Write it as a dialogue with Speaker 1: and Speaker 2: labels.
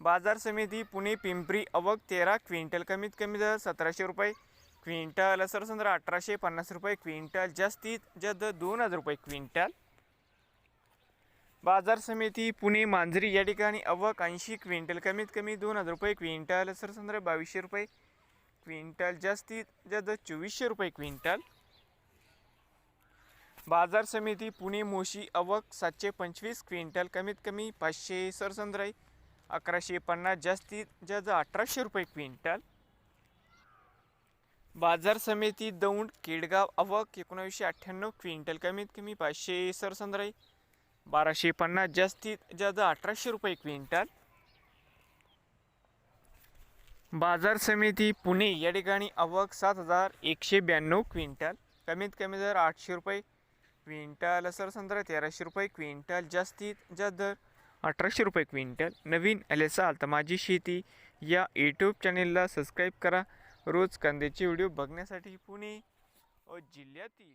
Speaker 1: बाजार समिती पुणे पिंपरी अवक तेरा क्विंटल कमीत कमी दर सतराशे रुपये क्विंटल सरसंद्र अठराशे पन्नास रुपये क्विंटल जास्तीत जास्त दोन हजार रुपये क्विंटल. बाजार समिती पुणे मांजरी या ठिकाणी अवक ऐंशी क्विंटल कमीत कमी दोन हजार रुपये क्विंटल सरसंद्र बावीसशे रुपये क्विंटल जास्तीत जास्त चोवीसशे रुपये क्विंटल. बाजार समिती पुणे मोशी अवक सातशे पंचवीस क्विंटल कमीत कमी पाचशे सरसंद्राई अकराशे पन्नास जास्तीत जास्त अठराशे रुपये क्विंटल. बाजार समिती दौंड केडगाव अवक एकोणावीसशे अठ्ठ्याण्णव क्विंटल कमीत कमी पाचशे सरसंद्राई. बाराशे पन्नास जास्तीत जास्त अठराशे रुपये क्विंटल. बाजार समिती पुणे या ठिकाणी अवक सात हजार एकशे ब्याण्णव क्विंटल. कमीत कमी दर आठशे रुपये क्विंटल सरसंद्रा तेराशे रुपये क्विंटल जास्तीत जास्त दर अठराशे रुपये क्विंटल. नवीन आले असाल तर माझी शेती. या यूट्यूब चॅनेलला सबस्क्राईब करा. रोज कांद्याचे व्हिडिओ बघण्यासाठी पुणे व जिल्ह्यातील